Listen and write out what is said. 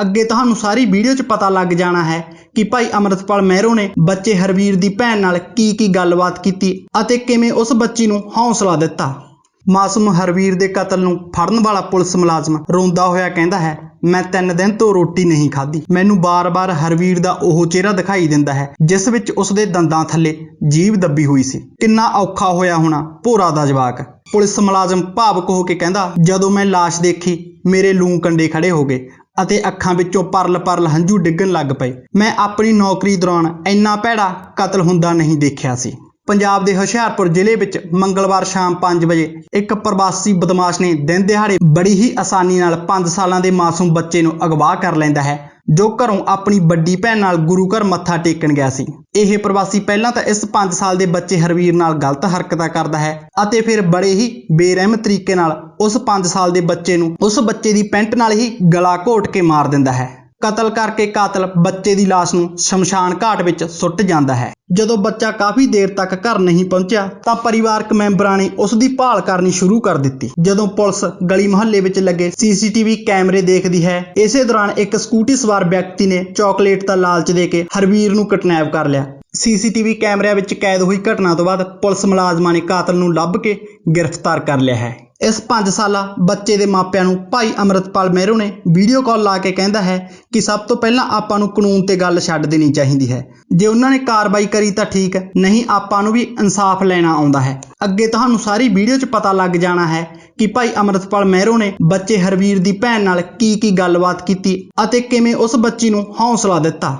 ਅੱਗੇ ਤੁਹਾਨੂੰ ਸਾਰੀ ਵੀਡੀਓ 'ਚ ਪਤਾ ਲੱਗ ਜਾਣਾ ਹੈ ਕਿ ਭਾਈ ਅਮਰਤਪਾਲ ਮਹਿਰੋ ਨੇ ਬੱਚੇ ਹਰਵੀਰ ਦੀ ਭੈਣ ਨਾਲ ਕੀ ਕੀ ਗੱਲਬਾਤ ਕੀਤੀ ਅਤੇ ਕਿਵੇਂ ਉਸ ਬੱਚੀ ਨੂੰ ਹੌਸਲਾ ਦਿੱਤਾ। ਮਾਸੂਮ ਹਰਵੀਰ ਦੇ ਕਤਲ ਨੂੰ ਫੜਨ ਵਾਲਾ ਪੁਲਿਸ ਮੁਲਾਜ਼ਮ ਰੋਂਦਾ ਹੋਇਆ ਕਹਿੰਦਾ ਹੈ, ਮੈਂ ਤਿੰਨ ਦਿਨ ਤੋਂ ਰੋਟੀ ਨਹੀਂ ਖਾਧੀ। ਮੈਨੂੰ ਬਾਰ-ਬਾਰ ਹਰਵੀਰ ਦਾ ਉਹ ਚਿਹਰਾ ਦਿਖਾਈ ਦਿੰਦਾ ਹੈ, ਜਿਸ ਵਿੱਚ ਉਸਦੇ ਦੰਦਾਂ ਥੱਲੇ ਜੀਭ ਦੱਬੀ ਹੋਈ ਸੀ। ਕਿੰਨਾ ਔਖਾ ਹੋਇਆ ਹੋਣਾ, ਭੋਰਾ ਦਾ ਜਵਾਕ। ਪੁਲਿਸ ਮੁਲਾਜ਼ਮ ਭਾਵਕ ਹੋ ਕੇ ਕਹਿੰਦਾ, ਜਦੋਂ ਮੈਂ ਲਾਸ਼ ਦੇਖੀ, ਮੇਰੇ ਲੂੰ ਕੰਡੇ ਖੜੇ ਹੋ ਗਏ। ਅਤੇ ਅੱਖਾਂ ਵਿੱਚੋਂ ਪਰਲ-ਪਰਲ ਹੰਝੂ ਡਿੱਗਣ ਲੱਗ ਪਏ। ਮੈਂ ਆਪਣੀ ਨੌਕਰੀ ਦੌਰਾਨ ਇੰਨਾ ਭੈੜਾ ਕਤਲ ਹੁੰਦਾ ਨਹੀਂ ਦੇਖਿਆ ਸੀ। ਪੰਜਾਬ ਦੇ ਹੁਸ਼ਿਆਰਪੁਰ ਜ਼ਿਲ੍ਹੇ ਵਿੱਚ ਮੰਗਲਵਾਰ ਸ਼ਾਮ 5 ਵਜੇ ਇੱਕ ਪ੍ਰਵਾਸੀ ਬਦਮਾਸ਼ ਨੇ ਦਿਨ ਦਿਹਾੜੇ ਬੜੀ ਹੀ ਆਸਾਨੀ ਨਾਲ 5 ਸਾਲਾਂ ਦੇ ਮਾਸੂਮ ਬੱਚੇ ਨੂੰ ਅਗਵਾ ਕਰ ਲੈਂਦਾ ਹੈ, ਜੋ ਘਰੋਂ ਆਪਣੀ ਵੱਡੀ ਭੈਣ ਨਾਲ ਗੁਰੂ ਘਰ ਮੱਥਾ ਟੇਕਣ ਗਿਆ ਸੀ। ਇਹ ਪ੍ਰਵਾਸੀ ਪਹਿਲਾਂ ਤਾਂ ਇਸ 5 ਸਾਲ ਦੇ ਬੱਚੇ ਹਰਵੀਰ ਨਾਲ ਗਲਤ ਹਰਕਤਾਂ ਕਰਦਾ ਹੈ ਅਤੇ ਫਿਰ ਬੜੇ ਹੀ ਬੇਰਹਿਮ ਤਰੀਕੇ ਨਾਲ ਉਸ 5 ਸਾਲ ਦੇ ਬੱਚੇ ਨੂੰ ਉਸ ਬੱਚੇ ਦੀ ਪੈਂਟ ਨਾਲ ਹੀ ਗਲਾ ਘੋਟ ਕੇ ਮਾਰ ਦਿੰਦਾ ਹੈ। ਕਤਲ ਕਰਕੇ ਕਾਤਲ ਬੱਚੇ ਦੀ ਲਾਸ਼ ਨੂੰ ਸ਼ਮਸ਼ਾਨ ਘਾਟ ਵਿੱਚ ਸੁੱਟ ਜਾਂਦਾ ਹੈ। ਜਦੋਂ ਬੱਚਾ ਕਾਫੀ ਦੇਰ ਤੱਕ ਘਰ ਨਹੀਂ ਪਹੁੰਚਿਆ, ਤਾਂ ਪਰਿਵਾਰਕ ਮੈਂਬਰਾਂ ਨੇ ਉਸ ਦੀ ਭਾਲ ਕਰਨੀ ਸ਼ੁਰੂ ਕਰ ਦਿੱਤੀ। ਜਦੋਂ ਪੁਲਿਸ ਗਲੀ ਮੁਹੱਲੇ ਵਿੱਚ ਲੱਗੇ, ਸੀਸੀਟੀਵੀ ਕੈਮਰੇ ਦੇਖਦੀ ਹੈ, ਇਸੇ ਦੌਰਾਨ ਇੱਕ ਸਕੂਟੀ ਸਵਾਰ ਵਿਅਕਤੀ ਨੇ ਚਾਕਲੇਟ ਦਾ ਲਾਲਚ ਦੇ ਕੇ ਹਰਵੀਰ ਨੂੰ ਕਿਡਨੈਪ ਕਰ ਲਿਆ। ਸੀਸੀਟੀਵੀ ਕੈਮਰਿਆਂ ਵਿੱਚ ਕੈਦ ਹੋਈ ਘਟਨਾ ਤੋਂ ਬਾਅਦ ਪੁਲਿਸ ਮੁਲਾਜ਼ਮਾਂ ਨੇ ਕਾਤਲ ਨੂੰ ਲੱਭ ਕੇ ਗ੍ਰਿਫਤਾਰ ਕਰ ਲਿਆ ਹੈ। ਇਸ 5 ਸਾਲਾ ਬੱਚੇ ਦੇ ਮਾਪਿਆਂ ਨੂੰ ਭਾਈ ਅਮਰਤਪਾਲ ਮਹਿਰੋ ਨੇ ਵੀਡੀਓ ਕਾਲ ਲਾ ਕੇ ਕਹਿੰਦਾ ਹੈ ਕਿ ਸਭ ਤੋਂ ਪਹਿਲਾਂ ਆਪਾਂ ਨੂੰ ਕਾਨੂੰਨ ਤੇ ਗੱਲ ਛੱਡ ਦੇਣੀ ਚਾਹੀਦੀ ਹੈ। ਜੇ ਉਹਨਾਂ ਨੇ ਕਾਰਵਾਈ ਕਰੀ ਤਾਂ ਠੀਕ, ਨਹੀਂ ਆਪਾਂ ਨੂੰ ਵੀ ਇਨਸਾਫ ਲੈਣਾ ਆਉਂਦਾ ਹੈ। ਅੱਗੇ ਤੁਹਾਨੂੰ ਸਾਰੀ ਵੀਡੀਓ 'ਚ ਪਤਾ ਲੱਗ ਜਾਣਾ ਹੈ ਕਿ ਭਾਈ ਅਮਰਤਪਾਲ ਮਹਿਰੋ ਨੇ ਬੱਚੇ ਹਰਵੀਰ ਦੀ ਭੈਣ ਨਾਲ ਕੀ ਕੀ ਗੱਲਬਾਤ ਕੀਤੀ ਅਤੇ ਕਿਵੇਂ ਉਸ ਬੱਚੀ ਨੂੰ ਹੌਸਲਾ ਦਿੱਤਾ।